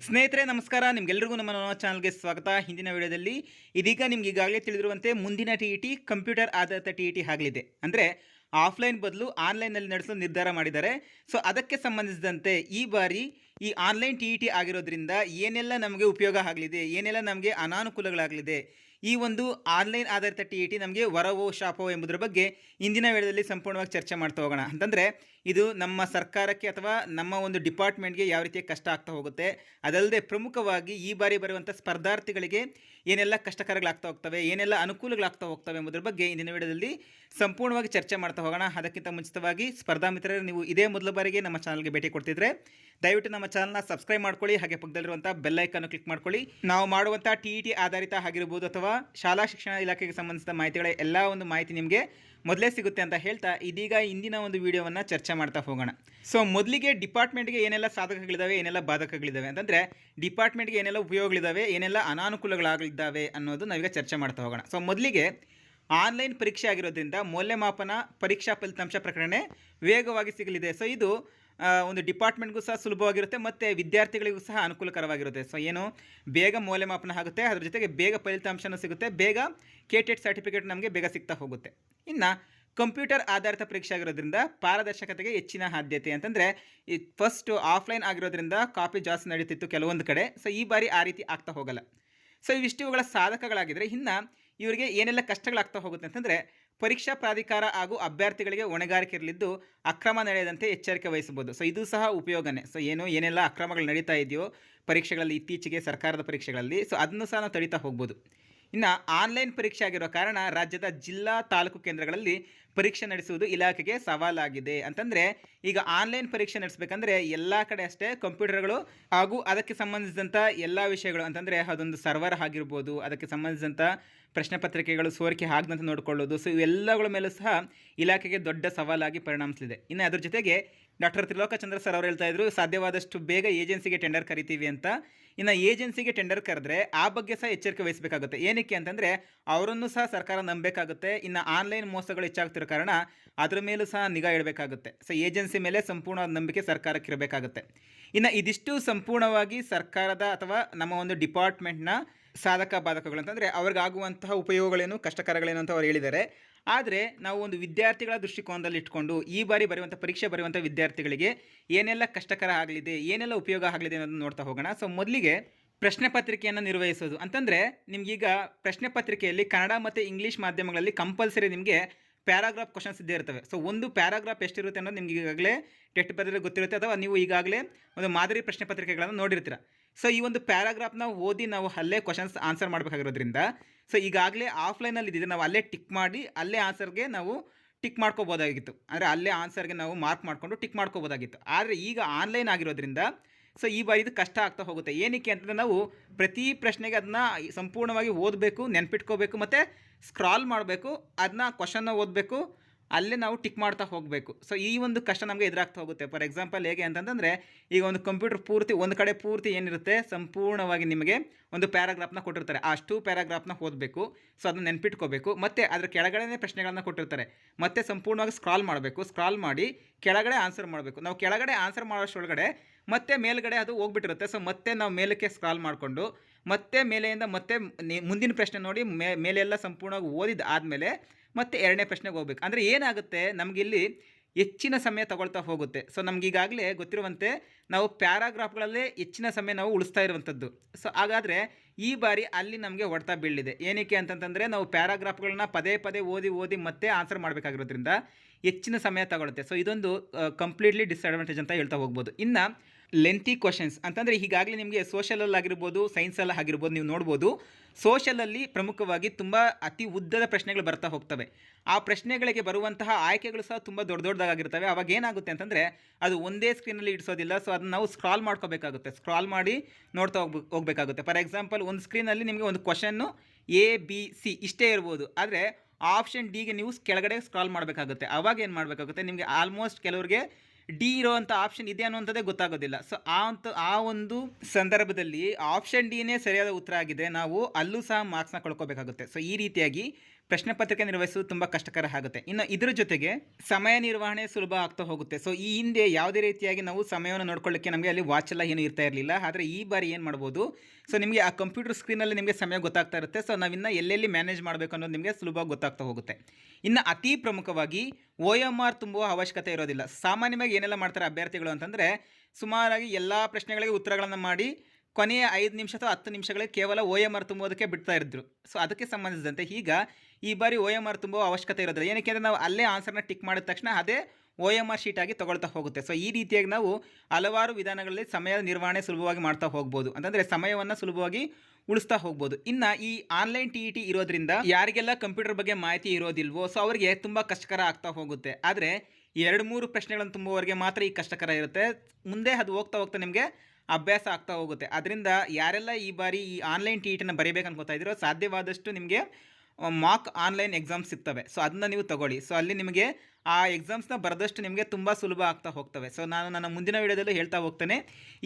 ಸ್ನೇಹಿತರೆ, ನಮಸ್ಕಾರ. ನಿಮ್ಗೆಲ್ರಿಗೂ ನಮ್ಮ ನಮ್ಮ ಚಾನಲ್ಗೆ ಸ್ವಾಗತ. ಹಿಂದಿನ ವಿಡಿಯೋದಲ್ಲಿ ಇದೀಗ ನಿಮ್ಗೆ ಈಗಾಗಲೇ ತಿಳಿದಿರುವಂತೆ ಮುಂದಿನ ಟಿ ಇ ಟಿ ಕಂಪ್ಯೂಟರ್ ಆಧಾರಿತ ಟಿ ಇ ಟಿ ಆಗಲಿದೆ ಅಂದರೆ ಆಫ್ಲೈನ್ ಬದಲು ಆನ್ಲೈನಲ್ಲಿ ನಡೆಸಲು ನಿರ್ಧಾರ ಮಾಡಿದ್ದಾರೆ. ಸೊ, ಅದಕ್ಕೆ ಸಂಬಂಧಿಸಿದಂತೆ ಈ ಬಾರಿ ಈ ಆನ್ಲೈನ್ ಟಿ ಇ ಟಿ ಆಗಿರೋದ್ರಿಂದ ಏನೆಲ್ಲ ನಮಗೆ ಉಪಯೋಗ ಆಗಲಿದೆ, ಏನೆಲ್ಲ ನಮಗೆ ಅನಾನುಕೂಲಗಳಾಗಲಿದೆ ಈ ಒಂದು ಆನ್ಲೈನ್ ಆಧಾರಿತ ಟಿ ಇ ಟಿ ನಮಗೆ ವರವೋ ಶಾಪೋ ಎಂಬುದರ ಬಗ್ಗೆ ಇಂದಿನ ವೇಳೆಯಲ್ಲಿ ಸಂಪೂರ್ಣವಾಗಿ ಚರ್ಚೆ ಮಾಡ್ತಾ ಹೋಗೋಣ. ಅಂತಂದರೆ ಇದು ನಮ್ಮ ಸರ್ಕಾರಕ್ಕೆ ಅಥವಾ ನಮ್ಮ ಒಂದು ಡಿಪಾರ್ಟ್ಮೆಂಟ್ಗೆ ಯಾವ ರೀತಿ ಕಷ್ಟ ಆಗ್ತಾ ಹೋಗುತ್ತೆ, ಅದಲ್ಲದೆ ಪ್ರಮುಖವಾಗಿ ಈ ಬಾರಿ ಬರುವಂಥ ಸ್ಪರ್ಧಾರ್ಥಿಗಳಿಗೆ ಏನೆಲ್ಲ ಕಷ್ಟಕರಗಳಾಗ್ತಾ ಹೋಗ್ತವೆ, ಏನೆಲ್ಲ ಅನುಕೂಲಗಳಾಗ್ತಾ ಹೋಗ್ತವೆ ಎಂಬುದರ ಬಗ್ಗೆ ಇಂದಿನ ವೇಳೆಯಲ್ಲಿ ಸಂಪೂರ್ಣವಾಗಿ ಚರ್ಚೆ ಮಾಡ್ತಾ ಹೋಗೋಣ. ಅದಕ್ಕಿಂತ ಮುಂಚಿತವಾಗಿ ಸ್ಪರ್ಧಾ ಮಿತ್ರರು, ನೀವು ಇದೇ ಮೊದಲ ಬಾರಿಗೆ ನಮ್ಮ ಚಾನಲ್ಗೆ ಭೇಟಿ ಕೊಡ್ತಿದ್ರೆ ದಯವಿಟ್ಟು ನಮ್ಮ ಚಾನಲ್ನ ಸಬ್ಸ್ಕ್ರೈಬ್ ಮಾಡ್ಕೊಳ್ಳಿ, ಹಾಗೆ ಪಕ್ಕದಲ್ಲಿರುವಂಥ ಬೆಲ್ಲೈಕನ್ನು ಕ್ಲಿಕ್ ಮಾಡ್ಕೊಳ್ಳಿ. ನಾವು ಮಾಡುವಂಥ ಟಿ ಇ ಟಿ ಆಧಾರಿತ ಆಗಿರ್ಬೋದು ಅಥವಾ ಶಾಲಾ ಶಿಕ್ಷಣ ಇಲಾಖೆಗೆ ಸಂಬಂಧಿಸಿದ ಮಾಹಿತಿಗಳ ಎಲ್ಲ ಒಂದು ಮಾಹಿತಿ ನಿಮಗೆ ಮೊದಲೇ ಸಿಗುತ್ತೆ ಅಂತ ಹೇಳ್ತಾ ಇದೀಗ ಇಂದಿನ ಒಂದು ವಿಡಿಯೋವನ್ನು ಚರ್ಚೆ ಮಾಡ್ತಾ ಹೋಗೋಣ. ಸೊ ಮೊದಲಿಗೆ ಡಿಪಾರ್ಟ್ಮೆಂಟ್ಗೆ ಏನೆಲ್ಲ ಸಾಧಕಗಳಿದ್ದಾವೆ ಏನೆಲ್ಲ ಬಾಧಕಗಳಿದ್ದಾವೆ ಅಂತಂದರೆ ಡಿಪಾರ್ಟ್ಮೆಂಟ್ಗೆ ಏನೆಲ್ಲ ಉಪಯೋಗಗಳಿದ್ದಾವೆ ಏನೆಲ್ಲ ಅನಾನುಕೂಲಗಳಾಗಲಿದ್ದಾವೆ ಅನ್ನೋದು ನಾವೀಗ ಚರ್ಚೆ ಮಾಡ್ತಾ ಹೋಗೋಣ. ಸೊ ಮೊದಲಿಗೆ ಆನ್ಲೈನ್ ಪರೀಕ್ಷೆ ಆಗಿರೋದ್ರಿಂದ ಮೌಲ್ಯಮಾಪನ, ಪರೀಕ್ಷಾ ಫಲಿತಾಂಶ ಪ್ರಕಟಣೆ ವೇಗವಾಗಿ ಸಿಗಲಿದೆ. ಸೊ ಇದು ಒಂದು ಡಿಪಾರ್ಟ್ಮೆಂಟ್ಗೂ ಸಹ ಸುಲಭವಾಗಿರುತ್ತೆ, ಮತ್ತು ವಿದ್ಯಾರ್ಥಿಗಳಿಗೂ ಸಹ ಅನುಕೂಲಕರವಾಗಿರುತ್ತೆ. ಸೊ ಏನು? ಬೇಗ ಮೌಲ್ಯಮಾಪನ ಆಗುತ್ತೆ, ಅದರ ಜೊತೆಗೆ ಬೇಗ ಫಲಿತಾಂಶನೂ ಸಿಗುತ್ತೆ, ಬೇಗ ಕೆ ಟೆಟ್ ಸರ್ಟಿಫಿಕೇಟ್ ನಮಗೆ ಬೇಗ ಸಿಗ್ತಾ ಹೋಗುತ್ತೆ. ಇನ್ನು ಕಂಪ್ಯೂಟರ್ ಆಧಾರಿತ ಪರೀಕ್ಷೆ ಆಗಿರೋದ್ರಿಂದ ಪಾರದರ್ಶಕತೆಗೆ ಹೆಚ್ಚಿನ ಆದ್ಯತೆ ಅಂತಂದರೆ, ಈ ಫಸ್ಟು ಆಫ್ಲೈನ್ ಆಗಿರೋದ್ರಿಂದ ಕಾಪಿ ಜಾಸ್ತಿ ನಡೀತಿತ್ತು ಕೆಲವೊಂದು ಕಡೆ. ಸೊ ಈ ಬಾರಿ ಆ ರೀತಿ ಆಗ್ತಾ ಹೋಗಲ್ಲ. ಸೊ ಇವಿಷ್ಟು ಇವುಗಳ ಸಾಧಕಗಳಾಗಿದ್ದರೆ ಇನ್ನು, ಇವರಿಗೆ ಏನೆಲ್ಲ ಕಷ್ಟಗಳಾಗ್ತಾ ಹೋಗುತ್ತೆ ಅಂತಂದರೆ ಪರೀಕ್ಷಾ ಪ್ರಾಧಿಕಾರ ಹಾಗೂ ಅಭ್ಯರ್ಥಿಗಳಿಗೆ ಹೊಣೆಗಾರಿಕೆ ಇರಲಿದ್ದು ಅಕ್ರಮ ನಡೆಯದಂತೆ ಎಚ್ಚರಿಕೆ ವಹಿಸಬಹುದು. ಸೊ ಇದು ಸಹ ಉಪಯೋಗನೇ. ಸೊ ಏನು, ಏನೆಲ್ಲ ಅಕ್ರಮಗಳು ನಡೀತಾ ಇದೆಯೋ ಪರೀಕ್ಷೆಗಳಲ್ಲಿ ಇತ್ತೀಚೆಗೆ ಸರ್ಕಾರದ ಪರೀಕ್ಷೆಗಳಲ್ಲಿ ಸೊ ಅದನ್ನು ಸಹ ನಾವು ತಡೀತಾ ಹೋಗ್ಬೋದು. ಇನ್ನು ಆನ್ಲೈನ್ ಪರೀಕ್ಷೆ ಆಗಿರೋ ಕಾರಣ ರಾಜ್ಯದ ಜಿಲ್ಲಾ ತಾಲೂಕು ಕೇಂದ್ರಗಳಲ್ಲಿ ಪರೀಕ್ಷೆ ನಡೆಸುವುದು ಇಲಾಖೆಗೆ ಸವಾಲಾಗಿದೆ. ಅಂತಂದರೆ, ಈಗ ಆನ್ಲೈನ್ ಪರೀಕ್ಷೆ ನಡೆಸಬೇಕಂದ್ರೆ ಎಲ್ಲ ಕಡೆ ಅಷ್ಟೇ ಕಂಪ್ಯೂಟರ್ಗಳು ಹಾಗೂ ಅದಕ್ಕೆ ಸಂಬಂಧಿಸಿದಂಥ ಎಲ್ಲ ವಿಷಯಗಳು. ಅಂತಂದರೆ, ಅದೊಂದು ಸರ್ವರ್ ಆಗಿರ್ಬೋದು, ಅದಕ್ಕೆ ಸಂಬಂಧಿಸಿದಂಥ ಪ್ರಶ್ನೆ ಪತ್ರಿಕೆಗಳು ಸೋರಿಕೆ ಆಗದಂತೆ ನೋಡಿಕೊಳ್ಳೋದು. ಸೊ ಇವೆಲ್ಲಗಳ ಮೇಲೂ ಸಹ ಇಲಾಖೆಗೆ ದೊಡ್ಡ ಸವಾಲಾಗಿ ಪರಿಣಮಿಸಲಿದೆ. ಇನ್ನು ಅದ್ರ ಜೊತೆಗೆ ಡಾಕ್ಟರ್ ತ್ರಿಲೋಕಚಂದ್ರ ಸರ್ ಅವರು ಹೇಳ್ತಾ ಇದ್ರು, ಸಾಧ್ಯವಾದಷ್ಟು ಬೇಗ ಏಜೆನ್ಸಿಗೆ ಟೆಂಡರ್ ಕರಿತೀವಿ ಅಂತ. ಇನ್ನು ಏಜೆನ್ಸಿಗೆ ಟೆಂಡರ್ ಕರೆದ್ರೆ ಆ ಬಗ್ಗೆ ಸಹ ಎಚ್ಚರಿಕೆ ವಹಿಸಬೇಕಾಗುತ್ತೆ. ಏನಕ್ಕೆ ಅಂತಂದರೆ ಅವರನ್ನು ಸಹ ಸರ್ಕಾರ ನಂಬಬೇಕಾಗುತ್ತೆ. ಇನ್ನು ಆನ್ಲೈನ್ ಮೋಸಗಳು ಹೆಚ್ಚಾಗ್ತಿರೋ ಕಾರಣ ಅದ್ರ ಮೇಲೂ ಸಹ ನಿಗಾ ಇಡಬೇಕಾಗುತ್ತೆ. ಸೊ ಏಜೆನ್ಸಿ ಮೇಲೆ ಸಂಪೂರ್ಣ ನಂಬಿಕೆ ಸರ್ಕಾರಕ್ಕೆ ಇರಬೇಕಾಗುತ್ತೆ ಇನ್ನು ಇದಿಷ್ಟು ಸಂಪೂರ್ಣವಾಗಿ ಸರ್ಕಾರದ ಅಥವಾ ನಮ್ಮ ಒಂದು ಡಿಪಾರ್ಟ್ಮೆಂಟ್ನ ಸಾಧಕ ಬಾಧಕಗಳು ಅಂತಂದರೆ ಅವ್ರಿಗಾಗುವಂತಹ ಉಪಯೋಗಗಳೇನು, ಕಷ್ಟಕರಗಳೇನು ಅಂತ ಅವ್ರು ಹೇಳಿದ್ದಾರೆ. ಆದರೆ ನಾವು ಒಂದು ವಿದ್ಯಾರ್ಥಿಗಳ ದೃಷ್ಟಿಕೋನದಲ್ಲಿ ಇಟ್ಕೊಂಡು ಈ ಬಾರಿ ಬರೆಯುವಂಥ, ಪರೀಕ್ಷೆ ಬರೆಯುವಂಥ ವಿದ್ಯಾರ್ಥಿಗಳಿಗೆ ಏನೆಲ್ಲ ಕಷ್ಟಕರ ಆಗಲಿದೆ, ಏನೆಲ್ಲ ಉಪಯೋಗ ಆಗಲಿದೆ ಅನ್ನೋದನ್ನು ನೋಡ್ತಾ ಹೋಗೋಣ. ಸೊ, ಮೊದಲಿಗೆ ಪ್ರಶ್ನೆ ಪತ್ರಿಕೆಯನ್ನು ನಿರ್ವಹಿಸೋದು. ಅಂತಂದರೆ ನಿಮಗೀಗ ಪ್ರಶ್ನೆ ಪತ್ರಿಕೆಯಲ್ಲಿ ಕನ್ನಡ ಮತ್ತು ಇಂಗ್ಲೀಷ್ ಮಾಧ್ಯಮಗಳಲ್ಲಿ ಕಂಪಲ್ಸರಿ ನಿಮಗೆ ಪ್ಯಾರಾಗ್ರಾಫ್ ಕ್ವಶನ್ಸ್ ಇದ್ದೇ ಇರ್ತವೆ. ಸೊ, ಒಂದು ಪ್ಯಾರಾಗ್ರಾಫ್ ಎಷ್ಟಿರುತ್ತೆ ಅನ್ನೋದು ನಿಮ್ಗೆ ಈಗಾಗಲೇ ಟೆಸ್ಟ್ ಪತ್ರಿಕೆ ಗೊತ್ತಿರುತ್ತೆ ಅಥವಾ ನೀವು ಈಗಾಗಲೇ ಒಂದು ಮಾದರಿ ಪ್ರಶ್ನೆ ಪತ್ರಿಕೆಗಳನ್ನು ನೋಡಿರ್ತೀರ. ಸೊ ಈ ಒಂದು ಪ್ಯಾರಾಗ್ರಾಫ್ನ ಓದಿ ನಾವು ಅಲ್ಲೇ ಕ್ವಶನ್ಸ್ ಆನ್ಸರ್ ಮಾಡಬೇಕಾಗಿರೋದ್ರಿಂದ ಸೊ ಈಗಾಗಲೇ ಆಫ್ಲೈನಲ್ಲಿ ಇದ್ದಿದೆ ನಾವು ಅಲ್ಲೇ ಟಿಕ್ ಮಾಡಿ, ಅಲ್ಲೇ ಆನ್ಸರ್ಗೆ ನಾವು ಟಿಕ್ ಮಾಡ್ಕೋಬೋದಾಗಿತ್ತು. ಅಂದರೆ ಅಲ್ಲೇ ಆನ್ಸರ್ಗೆ ನಾವು ಮಾರ್ಕ್ ಮಾಡಿಕೊಂಡು ಟಿಕ್ ಮಾಡ್ಕೋಬೋದಾಗಿತ್ತು. ಆದರೆ ಈಗ ಆನ್ಲೈನ್ ಆಗಿರೋದ್ರಿಂದ ಸೊ ಈ ಬಾರಿ ಇದು ಕಷ್ಟ ಆಗ್ತಾ ಹೋಗುತ್ತೆ. ಏನಕ್ಕೆ ಅಂತಂದರೆ ನಾವು ಪ್ರತಿ ಪ್ರಶ್ನೆಗೆ ಅದನ್ನ ಸಂಪೂರ್ಣವಾಗಿ ಓದಬೇಕು, ನೆನ್ಪಿಟ್ಕೋಬೇಕು, ಮತ್ತು ಸ್ಕ್ರಾಲ್ ಮಾಡಬೇಕು ಅದನ್ನ ಕ್ವಶನ್ನ ಓದಬೇಕು ಅಲ್ಲೇ ನಾವು ಟಿಕ್ ಮಾಡ್ತಾ ಹೋಗಬೇಕು. ಸೊ ಈ ಒಂದು ಕಷ್ಟ ನಮಗೆ ಎದುರಾಗ್ತಾ ಹೋಗುತ್ತೆ. ಫಾರ್ ಎಕ್ಸಾಂಪಲ್ ಹೇಗೆ ಅಂತಂದರೆ, ಈಗ ಒಂದು ಕಂಪ್ಯೂಟರ್ ಪೂರ್ತಿ, ಒಂದು ಕಡೆ ಪೂರ್ತಿ ಏನಿರುತ್ತೆ, ಸಂಪೂರ್ಣವಾಗಿ ನಿಮಗೆ ಒಂದು ಪ್ಯಾರಾಗ್ರಾಫ್ನ ಕೊಟ್ಟಿರ್ತಾರೆ. ಆ ಅಷ್ಟು ಪ್ಯಾರಾಗ್ರಾಫ್ನ ಓದಬೇಕು. ಸೊ ಅದನ್ನ ನೆನ್ಪಿಟ್ಕೋಬೇಕು. ಮತ್ತು ಅದರ ಕೆಳಗಡೆ ಪ್ರಶ್ನೆಗಳನ್ನ ಕೊಟ್ಟಿರ್ತಾರೆ. ಮತ್ತೆ ಸಂಪೂರ್ಣವಾಗಿ ಸ್ಕ್ರಾಲ್ ಮಾಡಬೇಕು. ಸ್ಕ್ರಾಲ್ ಮಾಡಿ ಕೆಳಗಡೆ ಆನ್ಸರ್ ಮಾಡಬೇಕು. ನಾವು ಕೆಳಗಡೆ ಆನ್ಸರ್ ಮಾಡೋಷ್ಟೊಳಗಡೆ ಮತ್ತೆ ಮೇಲ್ಗಡೆ ಅದು ಹೋಗ್ಬಿಟ್ಟಿರುತ್ತೆ. ಸೊ ಮತ್ತೆ ನಾವು ಮೇಲಕ್ಕೆ ಸ್ಕ್ರಾಲ್ ಮಾಡಿಕೊಂಡು, ಮತ್ತೆ ಮೇಲೆಯಿಂದ ಮತ್ತೆ ಮುಂದಿನ ಪ್ರಶ್ನೆ ನೋಡಿ ಮೇ, ಮೇಲೆಲ್ಲ ಸಂಪೂರ್ಣವಾಗಿ ಓದಿದ ಆದಮೇಲೆ ಮತ್ತೆ ಎರಡನೇ ಪ್ರಶ್ನೆಗೆ ಹೋಗ್ಬೇಕು. ಅಂದರೆ ಏನಾಗುತ್ತೆ? ನಮಗಿಲ್ಲಿ ಹೆಚ್ಚಿನ ಸಮಯ ತಗೊಳ್ತಾ ಹೋಗುತ್ತೆ. ಸೊ ನಮಗೀಗಾಗಲೇ ಗೊತ್ತಿರುವಂತೆ ನಾವು ಪ್ಯಾರಾಗ್ರಾಫ್ಗಳಲ್ಲೇ ಹೆಚ್ಚಿನ ಸಮಯ ನಾವು ಉಳಿಸ್ತಾ ಇರುವಂಥದ್ದು. ಸೊ ಹಾಗಾದರೆ ಈ ಬಾರಿ ಅಲ್ಲಿ ನಮಗೆ ಹೊಡ್ತಾ ಬೀಳಿದೆ. ಏನಕ್ಕೆ ಅಂತಂತಂದರೆ ನಾವು ಪ್ಯಾರಾಗ್ರಾಫ್ಗಳನ್ನ ಪದೇ ಪದೇ ಓದಿ ಓದಿ ಮತ್ತೆ ಆನ್ಸರ್ ಮಾಡಬೇಕಾಗಿರೋದ್ರಿಂದ ಹೆಚ್ಚಿನ ಸಮಯ ತಗೊಳುತ್ತೆ. ಸೊ ಇದೊಂದು ಕಂಪ್ಲೀಟ್ಲಿ ಡಿಸ್ಅಡ್ವಾಂಟೇಜ್ ಅಂತ ಹೇಳ್ತಾ ಹೋಗ್ಬೋದು. ಇನ್ನು ಲೆಂತಿ ಕ್ವಶನ್ಸ್ ಅಂತಂದರೆ ಈಗಾಗಲೇ ನಿಮಗೆ ಸೋಷಲಲ್ಲಿ ಆಗಿರ್ಬೋದು ಸೈನ್ಸಲ್ಲಿ ಆಗಿರ್ಬೋದು ನೀವು ನೋಡ್ಬೋದು ಸೋಷಲಲ್ಲಿ ಪ್ರಮುಖವಾಗಿ ತುಂಬ ಅತಿ ಉದ್ದದ ಪ್ರಶ್ನೆಗಳು ಬರ್ತಾ ಹೋಗ್ತವೆ. ಆ ಪ್ರಶ್ನೆಗಳಿಗೆ ಬರುವಂತಹ ಆಯ್ಕೆಗಳು ಸಹ ತುಂಬ ದೊಡ್ಡ ದೊಡ್ಡದಾಗಿರ್ತವೆ. ಅವಾಗ ಏನಾಗುತ್ತೆ ಅಂತಂದರೆ, ಅದು ಒಂದೇ ಸ್ಕ್ರೀನಲ್ಲಿ ಇಡಿಸೋದಿಲ್ಲ ಸೊ ಅದನ್ನ ನಾವು ಸ್ಕ್ರಾಲ್ ಮಾಡ್ಕೋಬೇಕಾಗುತ್ತೆ. ಸ್ಕ್ರಾಲ್ ಮಾಡಿ ನೋಡ್ತಾ ಹೋಗ್ಬೇಕು ಹೋಗಬೇಕಾಗುತ್ತೆ. ಫಾರ್ ಎಕ್ಸಾಂಪಲ್ ಒಂದು ಸ್ಕ್ರೀನಲ್ಲಿ ನಿಮಗೆ ಒಂದು ಕ್ವಶನ್ನು ಎ ಬಿ ಸಿ ಇಷ್ಟೇ ಇರ್ಬೋದು. ಆದರೆ ಆಪ್ಷನ್ ಡಿಗೆ ನೀವು ಕೆಳಗಡೆ ಸ್ಕ್ರಾಲ್ ಮಾಡಬೇಕಾಗುತ್ತೆ. ಅವಾಗ ಏನು ಮಾಡಬೇಕಾಗುತ್ತೆ? ನಿಮಗೆ ಆಲ್ಮೋಸ್ಟ್ ಕೆಲವರಿಗೆ ಡಿ ಇರೋವಂಥ ಆಪ್ಷನ್ ಇದೆ ಅನ್ನುವಂಥದ್ದೇ ಗೊತ್ತಾಗೋದಿಲ್ಲ. ಸೊ ಆ ಅಂತ, ಆ ಒಂದು ಸಂದರ್ಭದಲ್ಲಿ ಆಪ್ಷನ್ ಡಿನೇ ಸರಿಯಾದ ಉತ್ತರ ಆಗಿದೆ. ನಾವು ಅಲ್ಲೂ ಸಹ ಮಾರ್ಕ್ಸ್ನ ಕಳ್ಕೊಬೇಕಾಗುತ್ತೆ. ಸೊ ಈ ರೀತಿಯಾಗಿ ಪ್ರಶ್ನೆ ಪತ್ರಿಕೆ ನಿರ್ವಹಿಸೋದು ತುಂಬ ಕಷ್ಟಕರ ಆಗುತ್ತೆ. ಇನ್ನು ಇದರ ಜೊತೆಗೆ ಸಮಯ ನಿರ್ವಹಣೆ ಸುಲಭ ಆಗ್ತಾ ಹೋಗುತ್ತೆ. ಸೊ ಈ ಹಿಂದೆ ಯಾವುದೇ ರೀತಿಯಾಗಿ ನಾವು ಸಮಯವನ್ನು ನೋಡ್ಕೊಳ್ಳೋಕ್ಕೆ ನಮಗೆ ಅಲ್ಲಿ ವಾಚ್ ಎಲ್ಲ ಏನು ಇರ್ತಾ ಇರಲಿಲ್ಲ. ಆದರೆ ಈ ಬಾರಿ ಏನು ಮಾಡ್ಬೋದು? ಸೊ ನಿಮಗೆ ಆ ಕಂಪ್ಯೂಟರ್ ಸ್ಕ್ರೀನಲ್ಲಿ ನಿಮಗೆ ಸಮಯ ಗೊತ್ತಾಗ್ತಾ ಇರುತ್ತೆ. ಸೊ ನಾವಿನ್ನ ಎಲ್ಲೆಲ್ಲಿ ಮ್ಯಾನೇಜ್ ಮಾಡಬೇಕು ಅನ್ನೋದು ನಿಮಗೆ ಸುಲಭವಾಗಿ ಗೊತ್ತಾಗ್ತಾ ಹೋಗುತ್ತೆ. ಇನ್ನು ಅತಿ ಪ್ರಮುಖವಾಗಿ ಒ ಎಂ ಆರ್ ತುಂಬುವ ಅವಶ್ಯಕತೆ ಇರೋದಿಲ್ಲ. ಸಾಮಾನ್ಯವಾಗಿ ಏನೆಲ್ಲ ಮಾಡ್ತಾರೆ ಅಭ್ಯರ್ಥಿಗಳು ಅಂತಂದರೆ ಸುಮಾರಾಗಿ ಎಲ್ಲ ಪ್ರಶ್ನೆಗಳಿಗೆ ಉತ್ತರಗಳನ್ನು ಮಾಡಿ ಕೊನೆಯ ಐದು ನಿಮಿಷ ಅಥವಾ ಹತ್ತು ನಿಮಿಷಗಳಿಗೆ ಕೇವಲ ಓ ಎಂ ಆರ್ ತುಂಬೋದಕ್ಕೆ ಬಿಡ್ತಾ ಇದ್ರು ಸೊ ಅದಕ್ಕೆ ಸಂಬಂಧಿಸಿದಂತೆ ಈಗ ಈ ಬಾರಿ ಓ ಎಂ ಆರ್ ತುಂಬುವ ಅವಶ್ಯಕತೆ ಇರೋದಿಲ್ಲ. ಏನಕ್ಕೆ ಅಂದರೆ ನಾವು ಅಲ್ಲೇ ಆನ್ಸರ್ನ ಟಿಕ್ ಮಾಡಿದ ತಕ್ಷಣ ಅದೇ ಓ ಎಂ ಆರ್ ಶೀಟ್ ಆಗಿ ತಗೊಳ್ತಾ ಹೋಗುತ್ತೆ. ಸೊ ಈ ರೀತಿಯಾಗಿ ನಾವು ಹಲವಾರು ವಿಧಾನಗಳಲ್ಲಿ ಸಮಯದ ನಿರ್ವಹಣೆ ಸುಲಭವಾಗಿ ಮಾಡ್ತಾ ಹೋಗ್ಬೋದು. ಅಂತಂದರೆ ಸಮಯವನ್ನು ಸುಲಭವಾಗಿ ಉಳಿಸ್ತಾ ಹೋಗ್ಬೋದು. ಇನ್ನು ಈ ಆನ್ಲೈನ್ ಟಿ ಇ ಟಿ ಇರೋದ್ರಿಂದ ಯಾರಿಗೆಲ್ಲ ಕಂಪ್ಯೂಟರ್ ಬಗ್ಗೆ ಮಾಹಿತಿ ಇರೋದಿಲ್ವೋ ಸೊ ಅವರಿಗೆ ತುಂಬ ಕಷ್ಟಕರ ಆಗ್ತಾ ಹೋಗುತ್ತೆ. ಆದರೆ ಎರಡು ಮೂರು ಪ್ರಶ್ನೆಗಳನ್ನು ತುಂಬುವವರೆಗೆ ಮಾತ್ರ ಈ ಕಷ್ಟಕರ ಇರುತ್ತೆ. ಮುಂದೆ ಅದು ಹೋಗ್ತಾ ಹೋಗ್ತಾ ನಿಮಗೆ ಅಭ್ಯಾಸ ಆಗ್ತಾ ಹೋಗುತ್ತೆ. ಅದರಿಂದ ಯಾರೆಲ್ಲ ಈ ಬಾರಿ ಈ ಆನ್ಲೈನ್ ಟಿ ಇಟನ್ನು ಬರೀಬೇಕು ಅನ್ಕೋತಾ ಇದ್ದೀರೋ ಸಾಧ್ಯವಾದಷ್ಟು ನಿಮಗೆ ಮಾಕ್ ಆನ್ಲೈನ್ ಎಕ್ಸಾಮ್ಸ್ ಸಿಗ್ತವೆ. ಸೊ ಅದನ್ನ ನೀವು ತಗೊಳ್ಳಿ. ಸೊ ಅಲ್ಲಿ ನಿಮಗೆ ಆ ಎಕ್ಸಾಮ್ಸ್ನ ಬರೆದಷ್ಟು ನಿಮಗೆ ತುಂಬ ಸುಲಭ ಆಗ್ತಾ ಹೋಗ್ತವೆ. ಸೊ ನಾನು ನನ್ನ ಮುಂದಿನ ವಿಡಿಯೋದಲ್ಲೂ ಹೇಳ್ತಾ ಹೋಗ್ತೇನೆ,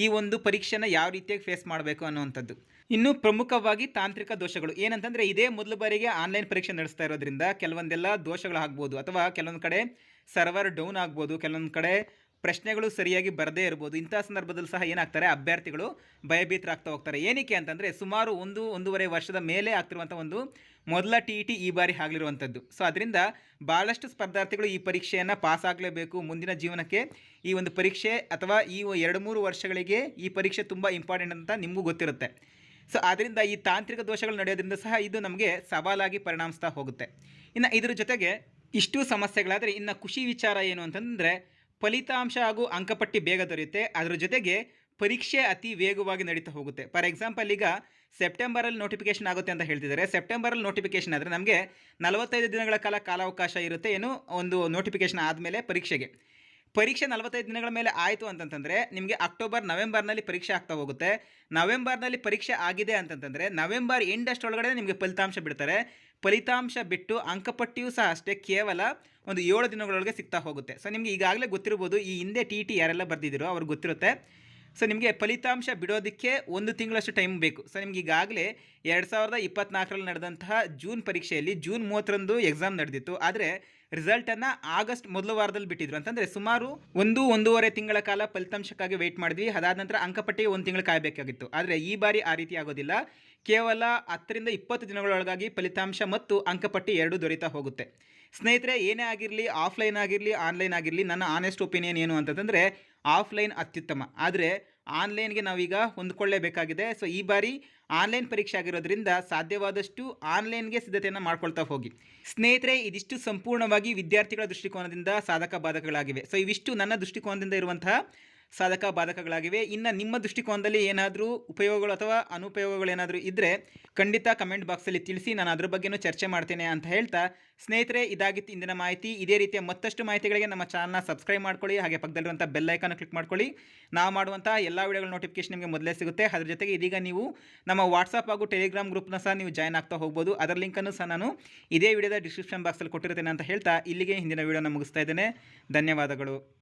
ಈ ಒಂದು ಪರೀಕ್ಷೆನ ಯಾವ ರೀತಿಯಾಗಿ ಫೇಸ್ ಮಾಡಬೇಕು ಅನ್ನುವಂಥದ್ದು. ಇನ್ನು ಪ್ರಮುಖವಾಗಿ ತಾಂತ್ರಿಕ ದೋಷಗಳು. ಏನಂತಂದರೆ, ಇದೇ ಮೊದಲ ಬಾರಿಗೆ ಆನ್ಲೈನ್ ಪರೀಕ್ಷೆ ನಡೆಸ್ತಾ ಇರೋದ್ರಿಂದ ಕೆಲವೊಂದೆಲ್ಲ ದೋಷಗಳು ಆಗ್ಬೋದು ಅಥವಾ ಕೆಲವೊಂದು ಕಡೆ ಸರ್ವರ್ ಡೌನ್ ಆಗ್ಬೋದು, ಕೆಲವೊಂದು ಕಡೆ ಪ್ರಶ್ನೆಗಳು ಸರಿಯಾಗಿ ಬರದೇ ಇರ್ಬೋದು. ಇಂಥ ಸಂದರ್ಭದಲ್ಲಿ ಸಹ ಏನಾಗ್ತಾರೆ? ಅಭ್ಯರ್ಥಿಗಳು ಭಯಭೀತರಾಗ್ತಾ ಹೋಗ್ತಾರೆ. ಏನಕ್ಕೆ ಅಂತಂದರೆ, ಸುಮಾರು ಒಂದು, ಒಂದೂವರೆ ವರ್ಷದ ಮೇಲೆ ಆಗ್ತಿರುವಂಥ ಒಂದು ಮೊದಲ ಟಿ ಇ ಟಿ ಈ ಬಾರಿ ಆಗಲಿರುವಂಥದ್ದು ಸೊ ಅದರಿಂದ ಭಾಳಷ್ಟು ಸ್ಪರ್ಧಾರ್ಥಿಗಳು ಈ ಪರೀಕ್ಷೆಯನ್ನು ಪಾಸ್ ಆಗಲೇಬೇಕು. ಮುಂದಿನ ಜೀವನಕ್ಕೆ ಈ ಒಂದು ಪರೀಕ್ಷೆ ಅಥವಾ ಈ ಎರಡು, ಮೂರು ವರ್ಷಗಳಿಗೆ ಈ ಪರೀಕ್ಷೆ ತುಂಬ ಇಂಪಾರ್ಟೆಂಟ್ ಅಂತ ನಿಮಗೂ ಗೊತ್ತಿರುತ್ತೆ. ಸೊ ಆದ್ದರಿಂದ ಈ ತಾಂತ್ರಿಕ ದೋಷಗಳು ನಡೆಯೋದ್ರಿಂದ ಸಹ ಇದು ನಮಗೆ ಸವಾಲಾಗಿ ಪರಿಣಾಮಿಸ್ತಾ ಹೋಗುತ್ತೆ. ಇನ್ನು ಇದರ ಜೊತೆಗೆ ಇಷ್ಟು ಸಮಸ್ಯೆಗಳಾದರೆ, ಇನ್ನು ಖುಷಿ ವಿಚಾರ ಏನು ಅಂತಂದರೆ ಫಲಿತಾಂಶ ಹಾಗೂ ಅಂಕಪಟ್ಟಿ ಬೇಗ ದೊರೆಯುತ್ತೆ. ಅದರ ಜೊತೆಗೆ ಪರೀಕ್ಷೆ ಅತಿ ವೇಗವಾಗಿ ನಡೀತಾ ಹೋಗುತ್ತೆ. ಫಾರ್ ಎಕ್ಸಾಂಪಲ್ ಈಗ ಸೆಪ್ಟೆಂಬರಲ್ಲಿ ನೋಟಿಫಿಕೇಶನ್ ಆಗುತ್ತೆ ಅಂತ ಹೇಳ್ತಿದ್ದಾರೆ. ಸೆಪ್ಟೆಂಬರಲ್ಲಿ ನೋಟಿಫಿಕೇಶನ್ ಆದರೆ ನಮಗೆ ನಲವತ್ತೈದು ದಿನಗಳ ಕಾಲ ಕಾಲಾವಕಾಶ ಇರುತ್ತೆ ಏನು? ಒಂದು ನೋಟಿಫಿಕೇಶನ್ ಆದಮೇಲೆ ಪರೀಕ್ಷೆಗೆ. ಪರೀಕ್ಷೆ ನಲವತ್ತೈದು ದಿನಗಳ ಮೇಲೆ ಆಯಿತು ಅಂತಂತಂದರೆ ನಿಮಗೆ ಅಕ್ಟೋಬರ್ ನವೆಂಬರ್ನಲ್ಲಿ ಪರೀಕ್ಷೆ ಆಗ್ತಾ ಹೋಗುತ್ತೆ. ನವೆಂಬರ್ನಲ್ಲಿ ಪರೀಕ್ಷೆ ಆಗಿದೆ ಅಂತಂತಂದರೆ ನವೆಂಬರ್ ಎಂಡ್ ಅಷ್ಟರೊಳಗಡೆ ನಿಮಗೆ ಫಲಿತಾಂಶ ಬಿಡ್ತಾರೆ. ಫಲಿತಾಂಶ ಬಿಟ್ಟು ಅಂಕಪಟ್ಟಿಯೂ ಸಹ ಅಷ್ಟೇ ಕೇವಲ ಒಂದು ಏಳು ದಿನಗಳೊಳಗೆ ಸಿಗ್ತಾ ಹೋಗುತ್ತೆ. ಸೊ ನಿಮಗೆ ಈಗಾಗಲೇ ಗೊತ್ತಿರ್ಬೋದು, ಈ ಹಿಂದೆ ಟಿ ಟಿ ಯಾರೆಲ್ಲ ಬರೆದಿದ್ದರು ಅವ್ರಿಗೆ ಗೊತ್ತಿರುತ್ತೆ. ಸೊ ನಿಮಗೆ ಫಲಿತಾಂಶ ಬಿಡೋದಕ್ಕೆ ಒಂದು ತಿಂಗಳಷ್ಟು ಟೈಮ್ ಬೇಕು. ಸೊ ನಿಮ್ಗೆ ಈಗಾಗಲೇ ಎರಡು ಸಾವಿರದ ಇಪ್ಪತ್ನಾಲ್ಕರಲ್ಲಿ ನಡೆದಂತಹ ಜೂನ್ ಪರೀಕ್ಷೆಯಲ್ಲಿ ಜೂನ್ ಮೂವತ್ತರಂದು ಎಕ್ಸಾಮ್ ನಡೆದಿತ್ತು. ಆದರೆ ರಿಸಲ್ಟನ್ನು ಆಗಸ್ಟ್ ಮೊದಲ ವಾರದಲ್ಲಿ ಬಿಟ್ಟಿದ್ರು. ಅಂತಂದರೆ ಸುಮಾರು ಒಂದು, ಒಂದೂವರೆ ತಿಂಗಳ ಕಾಲ ಫಲಿತಾಂಶಕ್ಕಾಗಿ ವೆಯ್ಟ್ ಮಾಡಿದ್ವಿ. ಅದಾದ ನಂತರ ಅಂಕಪಟ್ಟಿಗೆ ಒಂದು ತಿಂಗಳು ಕಾಯಬೇಕಾಗಿತ್ತು. ಆದರೆ ಈ ಬಾರಿ ಆ ರೀತಿ ಆಗೋದಿಲ್ಲ. ಕೇವಲ ಹತ್ತರಿಂದ ಇಪ್ಪತ್ತು ದಿನಗಳೊಳಗಾಗಿ ಫಲಿತಾಂಶ ಮತ್ತು ಅಂಕಪಟ್ಟಿ ಎರಡೂ ದೊರೀತಾ ಹೋಗುತ್ತೆ. ಸ್ನೇಹಿತರೆ, ಏನೇ ಆಗಿರಲಿ, ಆಫ್ಲೈನ್ ಆಗಿರಲಿ, ಆನ್ಲೈನ್ ಆಗಿರಲಿ, ನನ್ನ ಆನೆಸ್ಟ್ ಒಪಿನಿಯನ್ ಏನು ಅಂತಂದರೆ ಆಫ್ಲೈನ್ ಅತ್ಯುತ್ತಮ. ಆದರೆ, ಆನ್ಲೈನ್ಗೆ ನಾವೀಗ ಹೊಂದ್ಕೊಳ್ಳೇಬೇಕಾಗಿದೆ. ಸೊ, ಈ ಬಾರಿ ಆನ್ಲೈನ್ ಪರೀಕ್ಷೆ ಆಗಿರೋದ್ರಿಂದ ಸಾಧ್ಯವಾದಷ್ಟು ಆನ್ಲೈನ್ಗೆ ಸಿದ್ಧತೆಯನ್ನು ಮಾಡ್ಕೊಳ್ತಾ ಹೋಗಿ. ಸ್ನೇಹಿತರೆ, ಇದಿಷ್ಟು ಸಂಪೂರ್ಣವಾಗಿ ವಿದ್ಯಾರ್ಥಿಗಳ ದೃಷ್ಟಿಕೋನದಿಂದ ಸಾಧಕ ಬಾಧಕಗಳಾಗಿವೆ ಸೊ, ಇವಿಷ್ಟು ನನ್ನ ದೃಷ್ಟಿಕೋನದಿಂದ ಇರುವಂತಹ ಸಾಧಕ ಬಾಧಕಗಳಾಗಿವೆ. ಇನ್ನು ನಿಮ್ಮ ದೃಷ್ಟಿಕೋನದಲ್ಲಿ ಏನಾದರೂ ಉಪಯೋಗಗಳು ಅಥವಾ ಅನುಪಯೋಗಗಳು ಏನಾದರೂ ಇದ್ದರೆ ಖಂಡಿತ ಕಮೆಂಟ್ ಬಾಕ್ಸಲ್ಲಿ ತಿಳಿಸಿ, ನಾನು ಅದ್ರ ಬಗ್ಗೆನೂ ಚರ್ಚೆ ಮಾಡ್ತೇನೆ ಅಂತ ಹೇಳ್ತಾ, ಸ್ನೇಹಿತರೆ, ಇದಾಗಿತ್ತು ಇಂದಿನ ಮಾಹಿತಿ. ಇದೇ ರೀತಿಯ ಮತ್ತಷ್ಟು ಮಾಹಿತಿಗಳಿಗೆ ನಮ್ಮ ಚಾನಲ್ನ ಸಬ್ಸ್ಕ್ರೈಬ್ ಮಾಡ್ಕೊಳ್ಳಿ, ಹಾಗೆ ಪಕ್ಕದಲ್ಲಿರುವಂಥ ಬೆಲ್ ಐಕಾನ್ ಕ್ಲಿಕ್ ಮಾಡ್ಕೊಳ್ಳಿ. ನಾವು ಮಾಡುವಂಥ ಎಲ್ಲ ವಿಡಿಯೋಗಳ ನೋಟಿಫಿಕೇಶನ್ ನಿಮಗೆ ಮೊದಲೇ ಸಿಗುತ್ತೆ. ಅದ್ರ ಜೊತೆಗೆ ಇದೀಗ ನೀವು ನಮ್ಮ ವಾಟ್ಸಪ್ ಹಾಗೂ ಟೆಲಿಗ್ರಾಮ್ ಗ್ರೂಪ್ನ ಸಹ ನೀವು ಜಾಯ್ನ್ ಆಗ್ತಾ ಹೋಗ್ಬೋದು. ಅದರ ಲಿಂಕನ್ನು ಸಹ ನಾನು ಇದೇ ವಿಡಿಯೋದ ಡಿಸ್ಕ್ರಿಪ್ಷನ್ ಬಾಕ್ಸಲ್ಲಿ ಕೊಟ್ಟಿರ್ತೇನೆ ಅಂತ ಹೇಳ್ತಾ, ಇಲ್ಲಿಗೆ ಹಿಂದಿನ ವಿಡಿಯೋನ ಮುಗಿಸ್ತಾ ಇದ್ದೇನೆ. ಧನ್ಯವಾದಗಳು.